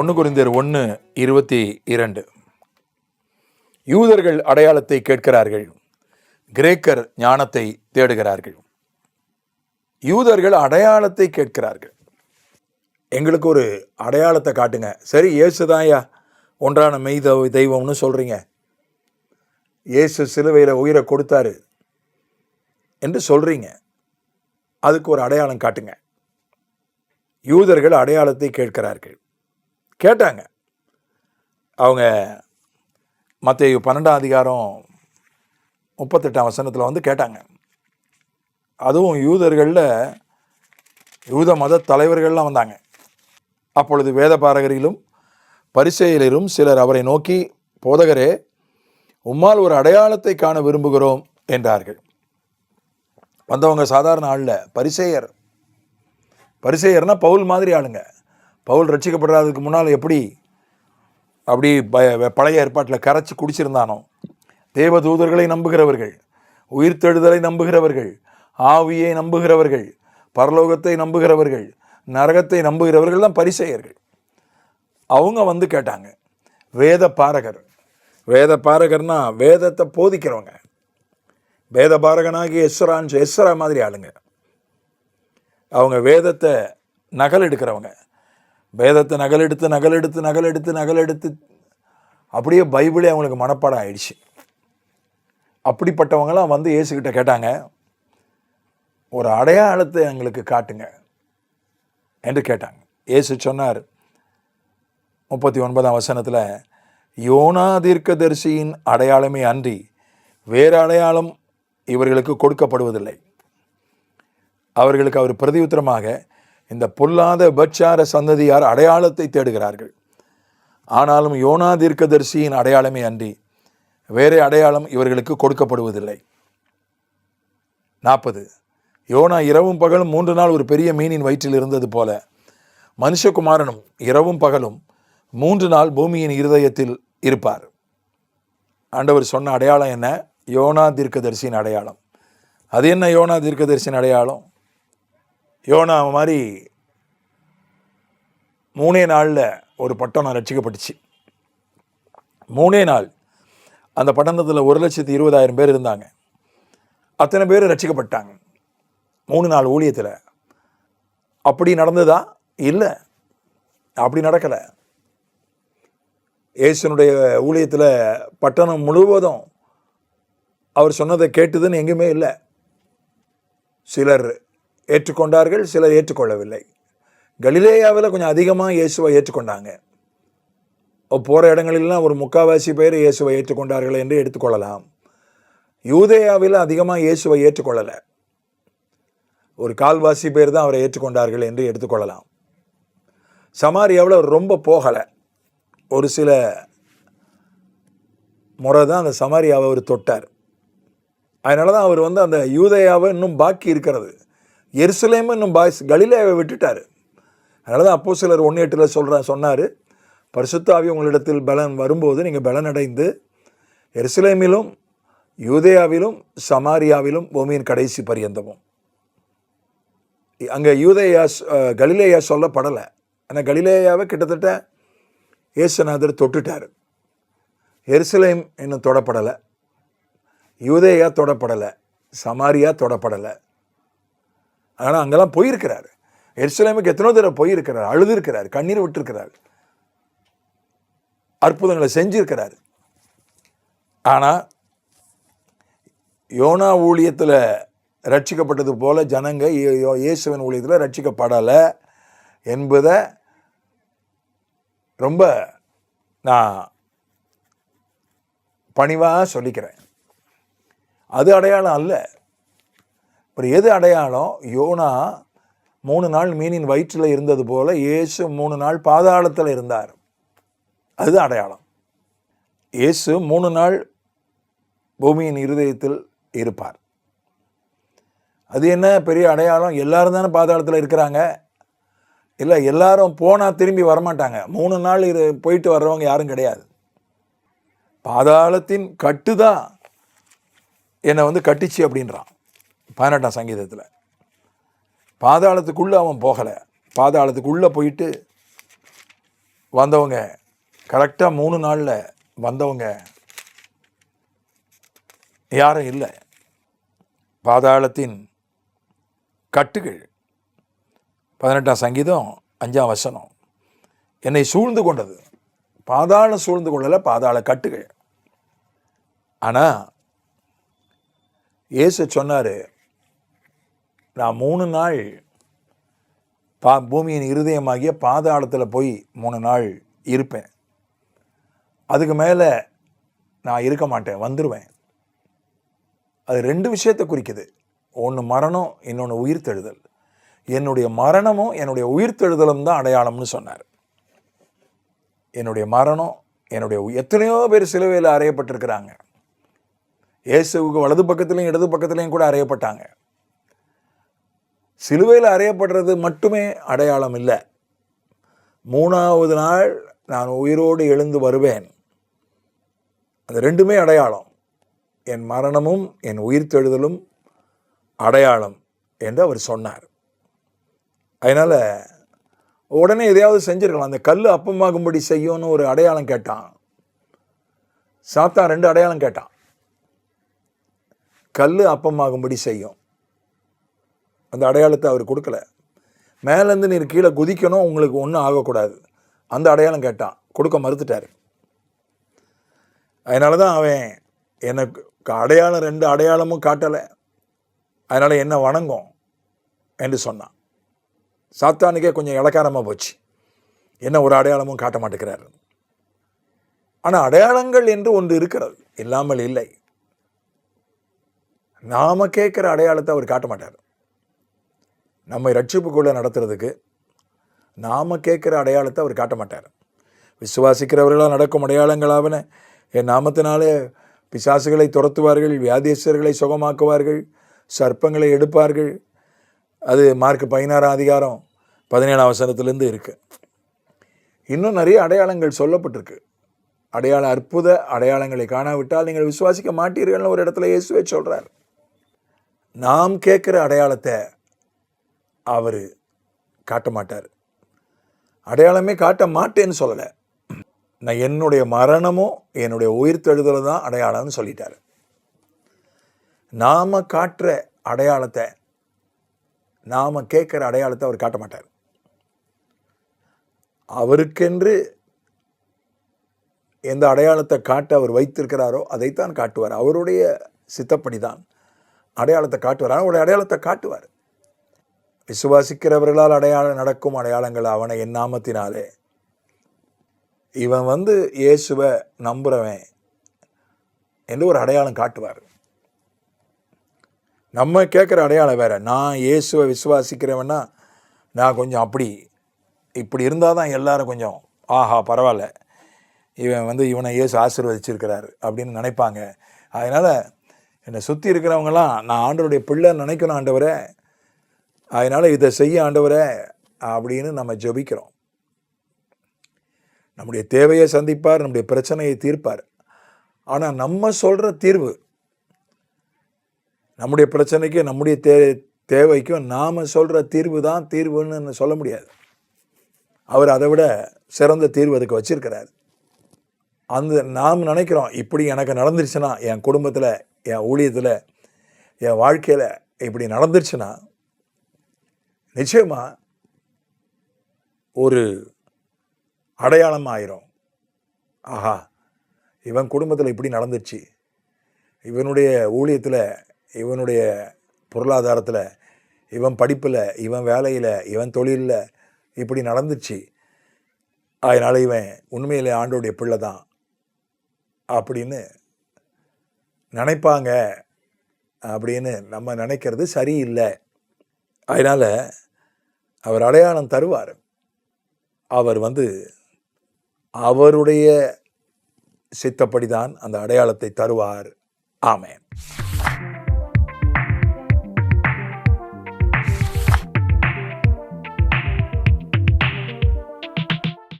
ஒன்று குறிந்தர் ஒன்று இருபத்தி இரண்டு. யூதர்கள் அடையாளத்தை கேட்கிறார்கள் கிரேக்கர் ஞானத்தை தேடுகிறார்கள். யூதர்கள் அடையாளத்தை கேட்கிறார்கள். எங்களுக்கு ஒரு அடையாளத்தை காட்டுங்க. சரி இயேசுதாயா ஒன்றான மெய் தெய்வம்னு சொல்கிறீங்க இயேசு சிலுவையில் உயிரை கொடுத்தாரு என்று சொல்கிறீங்க அதுக்கு ஒரு அடையாளம் காட்டுங்க. யூதர்கள் அடையாளத்தை கேட்கிறார்கள். கேட்டாங்க. அவங்க மற்ற பன்னெண்டாம் அதிகாரம் முப்பத்தெட்டாம் வசனத்தில் வந்து கேட்டாங்க. அதுவும் யூதர்களில் யூத மத தலைவர்கள்லாம் வந்தாங்க. அப்பொழுது வேத பாரகரிலும் பரிசெயலிலும் சிலர் அவரை நோக்கி போதகரே உம்மால் ஒரு அடையாளத்தை காண விரும்புகிறோம் என்றார்கள். வந்தவங்க சாதாரண ஆளில் பரிசெயர். பரிசெயர்னா பவுல் மாதிரி ஆளுங்க. பவுல் ரட்சிக்கப்படுறதுக்கு முன்னால் எப்படி அப்படி ப பழைய ஏற்பாட்டில் கரைச்சி குடிச்சிருந்தானோ? தேவதூதர்களை நம்புகிறவர்கள் உயிர்த்தெழுதலை நம்புகிறவர்கள் ஆவியை நம்புகிறவர்கள் பரலோகத்தை நம்புகிறவர்கள் நரகத்தை நம்புகிறவர்கள் தான் பரிசெயர்கள். அவங்க வந்து கேட்டாங்க வேத பாரகர். வேத பாரகர்னா வேதத்தை போதிக்கிறவங்க. வேத பாரகனாகி எஸ்ரான் எஸ்ரா மாதிரி ஆளுங்க. அவங்க வேதத்தை நகல் எடுக்கிறவங்க வேதத்தை நகல் எடுத்து நகல் எடுத்து நகல் எடுத்து நகல் எடுத்து அப்படியே பைபிளே அவங்களுக்கு மனப்பாடம் ஆயிடுச்சு. அப்படிப்பட்டவங்களாம் வந்து இயேசுக்கிட்ட கேட்டாங்க ஒரு அடையாளத்தை எங்களுக்கு காட்டுங்க என்று கேட்டாங்க. இயேசு சொன்னார் முப்பத்தி ஒன்பதாம் வசனத்தில் யோனா தீர்க்கதரிசியின் அடையாளமே அன்றி வேறு அடையாளம் இவர்களுக்கு கொடுக்கப்படுவதில்லை. அவர்களுக்கு அவர் பிரதியுத்தரமாக இந்த பொல்லாத பட்சார சந்ததியார் அடையாளத்தை தேடுகிறார்கள். ஆனாலும் யோனா தீர்க்கதரிசியின் அடையாளமே அன்றி வேறே அடையாளம் இவர்களுக்கு கொடுக்கப்படுவதில்லை. நாற்பது. யோனா இரவும் பகலும் மூன்று நாள் ஒரு பெரிய மீனின் வயிற்றில் இருந்தது போல மனுஷகுமாரனும் இரவும் பகலும் மூன்று நாள் பூமியின் இருதயத்தில் இருப்பார். ஆண்டவர் சொன்ன அடையாளம் என்ன? யோனா தீர்க்கதரிசியின் அடையாளம். அது என்ன யோனா தீர்க்கதரிசியின் அடையாளம்? யோனா மாதிரி மூணே நாளில் ஒரு பட்டணம் ரட்சிக்கப்பட்டுச்சு மூணே நாள். அந்த பட்டணத்தில் ஒரு லட்சத்தி இருபதாயிரம் பேர் இருந்தாங்க. அத்தனை பேர் ரட்சிக்கப்பட்டாங்க மூணு நாள் ஊழியத்தில். அப்படி நடந்ததா? இல்லை. அப்படி நடக்கலை. இயேசுனுடைய ஊழியத்தில் பட்டணம் முழுவதும் அவர் சொன்னதை கேட்டதுன்னு எங்கேயுமே இல்லை. சிலர் ஏற்றுக்கொண்டார்கள் சிலர் ஏற்றுக்கொள்ளவில்லை. கலிலேயாவில் கொஞ்சம் அதிகமாக இயேசுவை ஏற்றுக்கொண்டாங்க. போகிற இடங்களிலாம் ஒரு முக்காவாசி பேர் இயேசுவை ஏற்றுக்கொண்டார்கள் என்று எடுத்துக்கொள்ளலாம். யூதேயாவில் அதிகமாக இயேசுவை ஏற்றுக்கொள்ளலை. ஒரு கால்வாசி பேர் தான் அவரை ஏற்றுக்கொண்டார்கள் என்று எடுத்துக்கொள்ளலாம். சமாரியாவில் ரொம்ப போகலை. ஒரு சில முறை தான் அந்த சமாரியாவை அவர் தொட்டார். அதனால தான் அவர் வந்து அந்த யூதேயாவை இன்னும் பாக்கி இருக்கிறது. எருசலேமும் இன்னும் பாய்ஸ் கலிலேயாவை விட்டுட்டார். அதனால தான் அப்போ சிலர் ஒன்று எட்டில் சொல்கிற சொன்னார் பரிசுத்தாவி உங்களிடத்தில் பலன் வரும்போது நீங்கள் பலன் அடைந்து எருசலேமிலும் யூதேயாவிலும் சமாரியாவிலும் பூமியின் கடைசி பரியந்தமும். அங்கே யூதேயா கலிலேயா சொல்லப்படலை. ஆனால் கலிலேயாவை கிட்டத்தட்ட இயேசுநாதர் தொட்டுட்டார். எருசலேம் இன்னும் தொடப்படலை. யூதேயா தொடப்படலை. சமாரியா தொடப்படலை. ஆனால் அங்கெல்லாம் போயிருக்கிறாரு. எருசலேமுக்கு எத்தனோ தடவை போயிருக்கிறார் அழுதுருக்கிறார் கண்ணீர் விட்டுருக்கிறார். அற்புதங்களை செஞ்சிருக்கிறார். ஆனால் யோனா ஊழியத்தில் ரட்சிக்கப்பட்டது போல ஜனங்க இயேசுவன் இயேசுவின் ஊழியத்தில் ரட்சிக்கப்படலை என்பதை ரொம்ப நான் பணிவாக சொல்லிக்கிறேன். அது அடையாளம் அல்ல. அப்புறம் எது அடையாளம்? யோனா மூணு நாள் மீனின் வயிற்றில் இருந்தது போல இயேசு மூணு நாள் பாதாளத்தில் இருந்தார். அது அடையாளம். இயேசு மூணு நாள் பூமியின் இருதயத்தில் இருப்பார். அது என்ன பெரிய அடையாளம்? எல்லாரும் தானே பாதாளத்தில் இருக்கிறாங்க. இல்லை எல்லாரும் போனால் திரும்பி வரமாட்டாங்க. மூணு நாள் இரு போயிட்டு வர்றவங்க யாரும் கிடையாது. பாதாளத்தின் கட்டு தான் என்னை வந்து கட்டிச்சு அப்படின்றான். பதினெட்டாம் சங்கீதத்தில். பாதாளத்துக்குள்ளே அவன் போகலை. பாதாளத்துக்குள்ளே போயிட்டு வந்தவங்க கரெக்டாக மூணு நாளில் வந்தவங்க யாரும் இல்லை. பாதாளத்தின் கட்டுகள் பதினெட்டாம் சங்கீதம் அஞ்சாம் வசனம். என்னை சூழ்ந்து கொண்டது. பாதாளம் சூழ்ந்து கொள்ளலை பாதாள கட்டுகள். ஆனால் இயேசு சொன்னார் நான் மூணு நாள் பா பூமியின் இருதயமாகிய பாதாளத்தில் போய் மூணு நாள் இருப்பேன். அதுக்கு மேலே நான் இருக்க மாட்டேன் வந்துடுவேன் அது ரெண்டு விஷயத்தை குறிக்குது. ஒன்று மரணம் இன்னொன்று உயிர்த்தெழுதல். என்னுடைய மரணமும் என்னுடைய உயிர்த்தெழுதலும் தான் அடையாளம்னு சொன்னார். என்னுடைய மரணம் என்னுடைய எத்தனையோ பேர் சிலுவையில் அறையப்பட்டிருக்கிறாங்க. இயேசுவுக்கு வலது பக்கத்துலையும் இடது பக்கத்துலையும் கூட அறையப்பட்டாங்க. சிலுவையில் அறையப்படுறது மட்டுமே அடையாளம் இல்லை. மூணாவது நாள் நான் உயிரோடு எழுந்து வருவேன். அது ரெண்டுமே அடையாளம். என் மரணமும் என் உயிர் தெழுதலும் அடையாளம் என்று அவர் சொன்னார். அதனால் உடனே எதையாவது செஞ்சிருக்கலாம். அந்த கல் அப்பமாகும்படி செய்யும்னு ஒரு அடையாளம் கேட்டான். சாத்தான் ரெண்டு அடையாளம் கேட்டான். கல் அப்பமாகும்படி செய்யும். அந்த அடையாளத்தை அவர் கொடுக்கல. மேலேருந்து நீர் கீழே குதிக்கணும் உங்களுக்கு ஒன்றும் ஆகக்கூடாது. அந்த அடையாளம் கேட்டான். கொடுக்க மறுத்துட்டார். அதனால தான் அவன் எனக்கு அடையாளம் ரெண்டு அடையாளமும் காட்டலை. அதனால் என்ன வணங்கும் என்று சொன்னான். சாத்தானுக்கே கொஞ்சம் இலக்காரமாக போச்சு. என்ன ஒரு அடையாளமும் காட்ட மாட்டேங்கிறாரு. ஆனால் அடையாளங்கள் என்று ஒன்று இருக்கிறது. இல்லாமல் இல்லை. நாம கேட்குற அடையாளத்தை அவர் காட்ட மாட்டார். நம்மை ரட்சிப்புக்குள்ளே நடத்துறதுக்கு நாம் கேட்குற அடையாளத்தை அவர் காட்ட மாட்டார். விசுவாசிக்கிறவர்களால் நடக்கும் அடையாளங்களாவன என் நாமத்தினாலே பிசாசுகளை துரத்துவார்கள் வியாதியஸ்தர்களை சுகமாக்குவார்கள் சர்ப்பங்களை எடுப்பார்கள். அது மார்க் பதினாறாம் அதிகாரம் பதினேழாம் அவசரத்துலேருந்து இருக்கு. இன்னும் நிறைய அடையாளங்கள் சொல்லப்பட்டிருக்கு. அடையாள அற்புத அடையாளங்களை காணாவிட்டால் நீங்கள் விசுவாசிக்க மாட்டீர்கள்னு ஒரு இடத்துல இயேசுவே சொல்கிறார் நாம் கேட்குற அடையாளத்தை அவர் காட்ட மாட்டார். அடையாளமே காட்ட மாட்டேன்னு சொல்லலை. நான் என்னுடைய மரணமும் என்னுடைய உயிர்த்தெழுதலும் தான் அடையாளம்னு சொல்லிட்டார். நாம் காட்டுற அடையாளத்தை நாம கேட்குற அடையாளத்தை அவர் காட்ட மாட்டார். அவருக்கென்று எந்த அடையாளத்தை காட்ட அவர் வைத்திருக்கிறாரோ அதைத்தான் காட்டுவார். அவருடைய சித்தப்படி தான் அடையாளத்தை காட்டுவார். அவருடைய அடையாளத்தை காட்டுவார். விசுவாசிக்கிறவர்களால் அடையாளம் நடக்கும் அடையாளங்கள் அவனை என் நாமத்தினாலே. இவன் வந்து இயேசுவை நம்புறவன் என்று ஒரு அடையாளம் காட்டுவார். நம்ம கேட்குற அடையாளம் வேற. நான் இயேசுவை விசுவாசிக்கிறவன்னா நான் கொஞ்சம் அப்படி. இப்படி இருந்தால் தான் எல்லாரும் கொஞ்சம் ஆஹா பரவாயில்ல. இவன் வந்து இவனை இயேசு ஆசீர்வதிச்சிருக்கிறாரு அப்படின்னு நினைப்பாங்க. அதனால் என்னை சுற்றி இருக்கிறவங்களாம் நான் ஆண்டவருடைய பிள்ளை நினைக்கணும் ஆண்டவரை. அதனால் இதை செய்ய ஆண்டவரை அப்படின்னு நம்ம ஜபிக்கிறோம். நம்முடைய தேவையை சந்திப்பார் நம்முடைய பிரச்சனையை தீர்ப்பார். ஆனால் நம்ம சொல்கிற தீர்வு நம்முடைய பிரச்சனைக்கு நம்முடைய தே தேவைக்கும் நாம் சொல்கிற தீர்வு தான் தீர்வுன்னு சொல்ல முடியாது. அவர் அதை விட சிறந்த தீர்வு அதுக்கு வச்சிருக்கிறார். அந்த நாம் நினைக்கிறோம் இப்படி எனக்கு நடந்துருச்சுன்னா என் குடும்பத்தில் என் ஊழியத்தில் என் வாழ்க்கையில் இப்படி நடந்துருச்சுன்னா நிச்சயமாக ஒரு அடையாளம் ஆயிரும் ஆஹா இவன் குடும்பத்தில் இப்படி நடந்துச்சு. இவனுடைய ஊழியத்தில் இவனுடைய பொருளாதாரத்தில் இவன் படிப்பில் இவன் வேலையில் இவன் தொழிலில் இப்படி நடந்துச்சு. அதனால் இவன் உண்மையில் ஆண்டோடைய பிள்ளை தான் அப்படின்னு நினைப்பாங்க அப்படின்னு நம்ம நினைக்கிறது சரியில்லை. அதனால் அவர் அடையாளம் தருவார். அவர் வந்து அவருடைய சித்தப்படிதான் அந்த அடையாளத்தை தருவார். ஆமேன்.